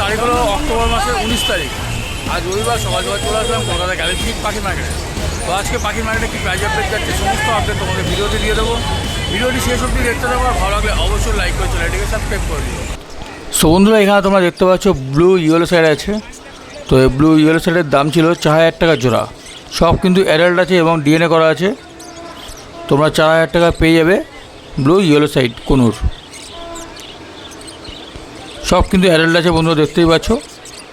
তারিখ হলো অক্টোবর মাসের উনিশ তারিখ। আজ রবিবার সকাল সকাল চলে আসলাম কলকাতা গ্যালেক্সি পাখি মার্কেটে তো আজকে পাখি মার্কেটে কী প্রাইজ আপডেট যাচ্ছে সমস্ত আপডেট তোমাকে ভিডিওতে দিয়ে দেবো। ভিডিওটি শেষ অবধি দেখতে দেবো আর ভালো লাগলে অবশ্যই লাইক করে চলে চ্যানেলটিকে সাবস্ক্রাইব করে দিও। সো বন্ধুরা, এখানে তোমরা দেখতে পাচ্ছ ব্লু ইয়েলো সাইড আছে। তো এই ব্লু ইয়েলো সাইডের দাম ছিল চার হাজার টাকা জোড়া। সব কিন্তু অ্যাডাল্ট আছে এবং ডিএনএ করা আছে। তোমরা চার হাজার টাকা পেয়ে যাবে ব্লু ইয়েলো সাইড কোনুর। সব কিন্তু অ্যাডাল্ট আছে বন্ধুরা, দেখতেই পাচ্ছ।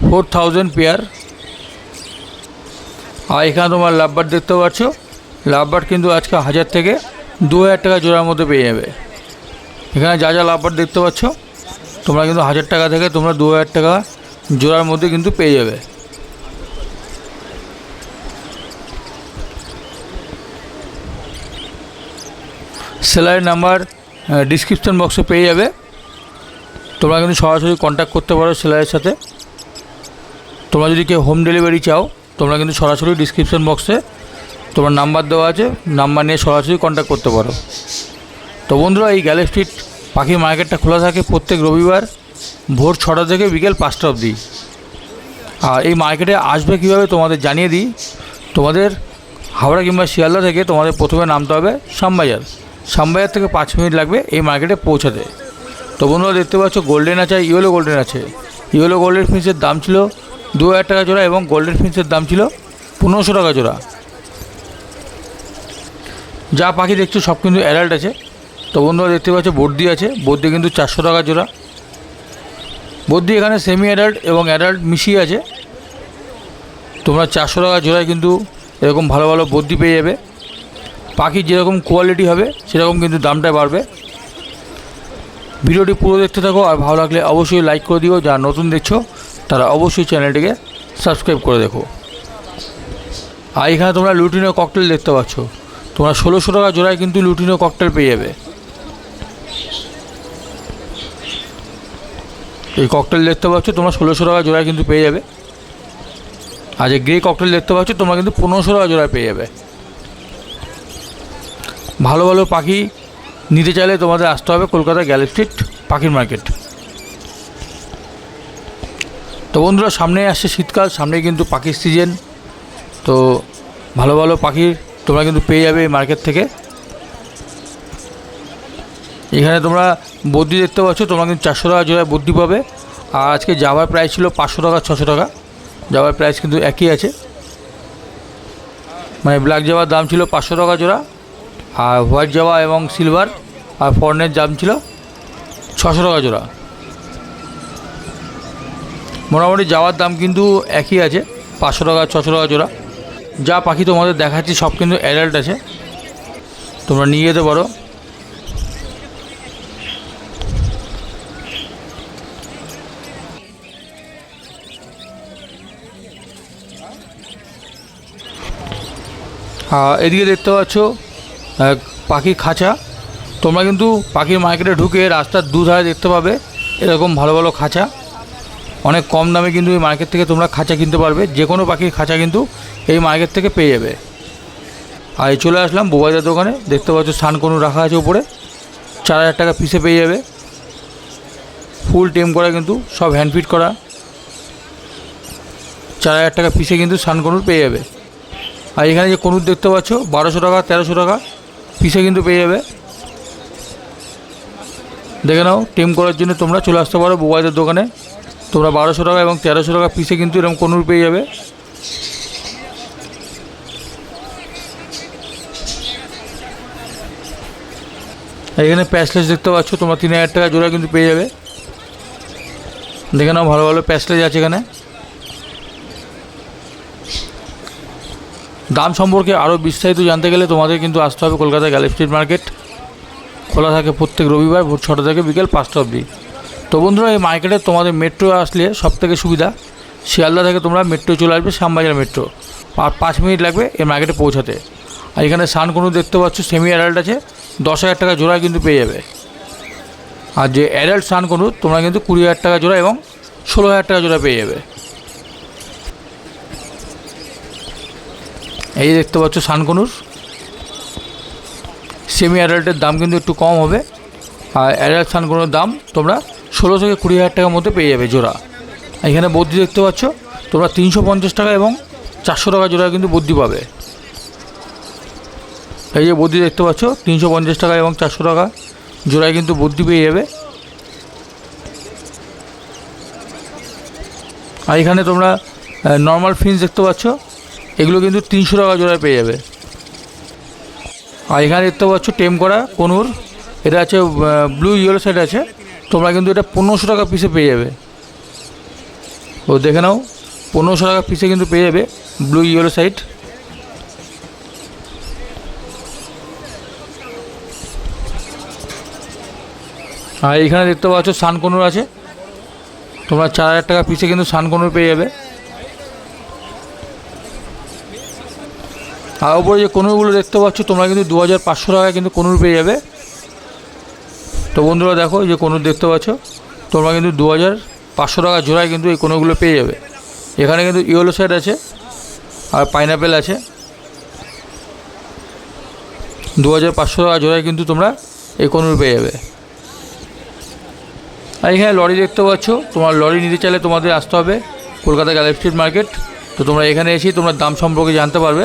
ফোর থাউজেন্ড পেয়ার আর এখানে তোমার লাভবার দেখতে পাচ্ছ। লাভবার কিন্তু আজকে হাজার থেকে দু হাজার টাকা জোড়ার মধ্যে পেয়ে যাবে। এখানে যা যা লাভবার দেখতে পাচ্ছ, তোমরা কিন্তু হাজার টাকা থেকে তোমরা দু হাজার টাকা জোড়ার মধ্যে কিন্তু পেয়ে যাবে। সেলারের নাম্বার ডিসক্রিপশন বক্সে পেয়ে যাবে। তোমরা কিন্তু সরাসরি কন্ট্যাক্ট করতে পারো সেলারের সাথে। তোমরা যদি কেউ হোম ডেলিভারি চাও, তোমরা কিন্তু সরাসরি ডিসক্রিপশন বক্সে তোমার নাম্বার দেওয়া আছে নাম্বার নিয়ে সরাসরি কন্ট্যাক্ট করতে পারো। তো বন্ধুরা, এই গ্যালে স্ট্রিট পাখি মার্কেটটা খোলা থাকে প্রত্যেক রবিবার ভোর ছটা থেকে বিকেল পাঁচটা অবধি। আর এই মার্কেটে আসবে কীভাবে তোমাদের জানিয়ে দিই। তোমাদের হাওড়া কিংবা শিয়ালদা থেকে তোমাদের প্রথমে নামতে হবে শ্যামবাজার। শ্যামবাজার থেকে পাঁচ মিনিট লাগবে এই মার্কেটে পৌঁছাতে। তো বন্ধুরা দেখতে পাচ্ছ গোল্ডেন আছে ইয়েলো গোল্ডেন আছে। ইয়েলো গোল্ডেন ফিন্সের দাম ছিল দু হাজার টাকা জোড়া এবং গোল্ডেন ফিন্সের দাম ছিল পনেরোশো টাকা জোড়া। যা পাখি দেখছ, সব কিন্তু অ্যাডাল্ট আছে। তো বন্ধুরা দেখতে পাচ্ছ, বর্দি আছে, বর্দি কিন্তু চারশো টাকা জোড়া। বর্দি এখানে সেমি অ্যাডাল্ট এবং অ্যাডাল্ট মিশিয়ে আছে। তোমরা চারশো টাকা জোড়ায় কিন্তু এরকম ভালো ভালো বর্দি পেয়ে যাবে। পাখির যেরকম কোয়ালিটি হবে, সেরকম কিন্তু দামটা বাড়বে। ভিডিওটি পুরো দেখতে থাকো আর ভালো লাগলে অবশ্যই লাইক করে দিও। যারা নতুন দেখছ, তারা অবশ্যই চ্যানেলটিকে সাবস্ক্রাইব করে দেখো। আর এখানে তোমরা লুটিনো ককটেল দেখতে পাচ্ছ। তোমরা ষোলোশো টাকা জোড়ায় কিন্তু লুটিনো ককটেল পেয়ে যাবে। এই ককটেল দেখতে পাচ্ছ, তোমরা ষোলোশো টাকা জোড়ায় কিন্তু পেয়ে যাবে। আর যে গ্রে ককটেল দেখতে পাচ্ছ, তোমরা কিন্তু পনেরোশো টাকা জোড়ায় পেয়ে যাবে। ভালো ভালো পাখি নিতে চাইলে তোমাদের আসতে হবে কলকাতা গ্যালি স্ট্রিট, পাখির মার্কেট। তো বন্ধুরা সামনে আসছে শীতকাল সামনে কিন্তু পাখির সিজন তো ভালো ভালো পাখির তোমরা কিন্তু পেয়ে যাবে এই মার্কেট থেকে। এখানে তোমরা বদ্যি দেখতে পাচ্ছ, তোমরা কিন্তু চারশো টাকা জোড়ায় বদ্যি পাবে। আর আজকে যাওয়ার প্রাইস ছিল পাঁচশো টাকা, ছশো টাকা। যাওয়ার প্রাইস কিন্তু একই আছে। মানে ব্ল্যাক জাবার দাম ছিল পাঁচশো টাকা জোড়া, আর হোয়াইট জাবা এবং সিলভার আর ফর্নের দাম ছিল ছশো টাকা জোড়া। মোটামুটি যাওয়ার দাম কিন্তু একই আছে, পাঁচশো টাকা, ছশো টাকা জোড়া। যা পাখি তোমাদের দেখাচ্ছি, সব কিন্তু অ্যাডাল্ট আছে। তোমরা নিয়ে যেতে পারো। এদিকে দেখতে পাচ্ছ পাখির খাঁচা। তোমরা কিন্তু পাখির মার্কেটে ঢুকে রাস্তার দুধারে দেখতে পাবে এরকম ভালো ভালো খাঁচা। অনেক কম দামে কিন্তু এই মার্কেট থেকে তোমরা খাঁচা কিনতে পারবে। যে কোনো পাখির খাঁচা কিন্তু এই মার্কেট থেকে পেয়ে যাবে। আর চলে আসলাম বোবাইদার দোকানে। দেখতে পাচ্ছ সানকনু রাখা আছে উপরে। চার হাজার টাকা পিসে পেয়ে যাবে। ফুল টেম করা কিন্তু, সব হ্যান্ডফিট করা। চার হাজার টাকা পিসে কিন্তু সানকনুর পেয়ে যাবে। আর এখানে যে কনুর দেখতে পাচ্ছ, বারোশো টাকা, তেরোশো টাকা পিসে কিন্তু পেয়ে যাবে। দেখে নাও, টিম করার জন্য তোমরা চলে আসতে পারো মোবাইলের দোকানে। তোমরা বারোশো টাকা এবং তেরোশো টাকা পিসে কিন্তু এরকম কনুর পেয়ে যাবে। এখানে প্যাসলেস দেখতে পাচ্ছ, তোমরা তিন হাজার টাকা জোড়া কিন্তু পেয়ে যাবে। দেখে নাও, ভালো ভালো প্যাসলেজ আছে এখানে। দাম সম্পর্কে আরও বিস্তারিত জানতে গেলে তোমাদের কিন্তু আসতে হবে কলকাতা গ্যালি স্ট্রিট মার্কেট খোলা থাকে প্রত্যেক রবিবার ভোর ছটা থেকে বিকেল পাঁচটা অবধি। তো বন্ধুরা, এই মার্কেটে তোমাদের মেট্রো আসলে সব থেকে সুবিধা। শিয়ালদা থেকে তোমরা মেট্রো চলে আসবে, শ্যামবাজার মেট্রো আর পাঁচ মিনিট লাগবে এই মার্কেটে পৌঁছাতে। আর এখানে সানকনু দেখতে পাচ্ছ সেমি অ্যাডাল্ট আছে, দশ হাজার টাকা জোড়ায় কিন্তু পেয়ে যাবে। আর যে অ্যাডাল্ট সানকনু তোমরা কিন্তু কুড়ি হাজার টাকা জোড়া এবং ষোলো হাজার টাকা জোড়া পেয়ে যাবে। এই দেখতে পাচ্ছ সানকনুর সেমি অ্যাডাল্টের দাম কিন্তু একটু কম হবে। আর অ্যাডাল্ট সানকনুর দাম তোমরা ষোলো থেকে কুড়ি হাজার টাকার মধ্যে পেয়ে যাবে জোড়া। এখানে বদ্যি দেখতে পাচ্ছ, তোমরা তিনশো পঞ্চাশ টাকা এবং চারশো টাকা জোড়া কিন্তু বদ্যি পাবে। এই যে বদ্যি দেখতে পাচ্ছ, তিনশো পঞ্চাশ টাকা এবং চারশো টাকা জোড়ায় কিন্তু বদ্যি পেয়ে যাবে। আর এখানে তোমরা নর্মাল ফিন্স দেখতে পাচ্ছ, এগুলো কিন্তু তিনশো টাকা জোড়ায় পেয়ে যাবে। আর এখানে দেখতে পাচ্ছ টেম করা কনুর। এটা আছে ব্লু ইয়েলো সাইড আছে। তোমরা কিন্তু এটা পনেরোশো টাকা পিসে পেয়ে যাবে। ও, দেখে নাও, পনেরোশো টাকা পিসে কিন্তু পেয়ে যাবে ব্লু ইয়েলো সাইড আর এখানে দেখতে পাচ্ছ সানকনুর আছে। তোমরা চার হাজার টাকা পিসে কিন্তু সানকনুর পেয়ে যাবে। আর ওপরে যে কনুরগুলো দেখতে পাচ্ছ, তোমরা কিন্তু দু হাজার পাঁচশো টাকায় কিন্তু কনুর পেয়ে যাবে। তো বন্ধুরা দেখো যে কনুর দেখতে পাচ্ছ, তোমরা কিন্তু দু হাজার পাঁচশো টাকা জোড়ায় কিন্তু এই কনুরগুলো পেয়ে যাবে। এখানে কিন্তু ইয়েলো সাইড আছে আর পাইনাপেল আছে। দু হাজার পাঁচশো টাকা জোড়ায় কিন্তু তোমরা এই কনুর পেয়ে যাবে। আর এখানে লরি দেখতে পাচ্ছ, তোমার লরি নিতে চাইলে তোমাদের আসতে হবে কলকাতা গ্যালেপ স্ট্রিট মার্কেট তো তোমরা এখানে এসেই তোমরা দাম সম্পর্কে জানতে পারবে।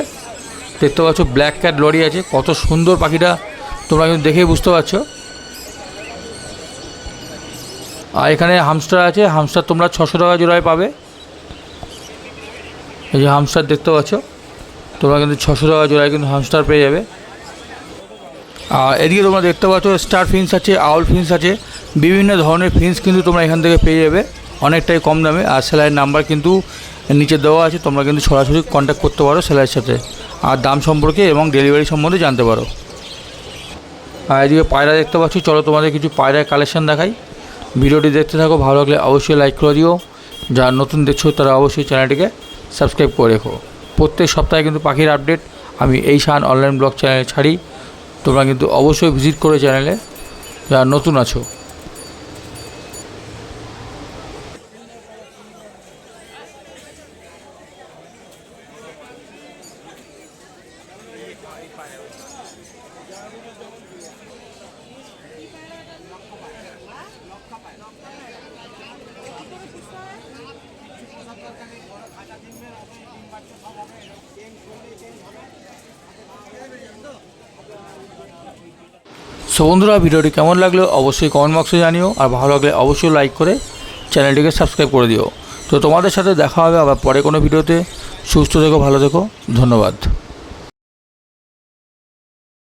দেখতে পাচ্ছ ব্ল্যাক ক্যাট লরি আছে। কত সুন্দর পাখিটা। তোমরা কিন্তু দেখেই বুঝতে পারছ। আর এখানে হামস্টার আছে। হামস্টার তোমরা ছশো টাকা জোড়ায় পাবে। এই যে হামস্টার দেখতে পাচ্ছ। তোমরা কিন্তু ছশো টাকা জোড়ায় কিন্তু হামস্টার পেয়ে যাবে। আর এদিকে তোমরা দেখতে পাচ্ছ স্টার ফিন্স আছে আউল ফিন্স আছে। বিভিন্ন ধরনের ফিন্স কিন্তু তোমরা এখান থেকে পেয়ে যাবে। অনেকটাই কম দামে। আর সেলাইয়ের নাম্বার কিন্তু নিচে দেওয়া আছে। তোমরা কিন্তু সরাসরি কন্ট্যাক্ট করতে পারো সেলাইয়ের সাথে। আর দাম সম্পর্কে এবং ডেলিভারি সম্বন্ধে জানতে পারো। আর এদিকে পায়রা দেখতে পাচ্ছি, চলো তোমাদের কিছু পায়রার কালেকশন দেখাই। ভিডিওটি দেখতে থাকো, ভালো লাগলে অবশ্যই লাইক করে দিও। যারা নতুন দেখছ, তারা অবশ্যই চ্যানেলটিকে সাবস্ক্রাইব করে রেখো। প্রত্যেক সপ্তাহে কিন্তু পাখির আপডেট আমি এই শান অনলাইন ব্লগ চ্যানেলে ছাড়ি। তোমরা কিন্তু অবশ্যই ভিজিট করে চ্যানেলে যারা নতুন আছো সো বন্ধুরা, ভিডিওটি কেমন লাগল অবশ্যই কমেন্ট বক্সে জানিও, আর ভালো লাগলে অবশ্যই লাইক করে চ্যানেলটিকে সাবস্ক্রাইব করে দিও। তো তোমাদের সাথে দেখা হবে আবার পরে কোনো ভিডিওতে। সুস্থ থেকো, ভালো থেকো, ধন্যবাদ।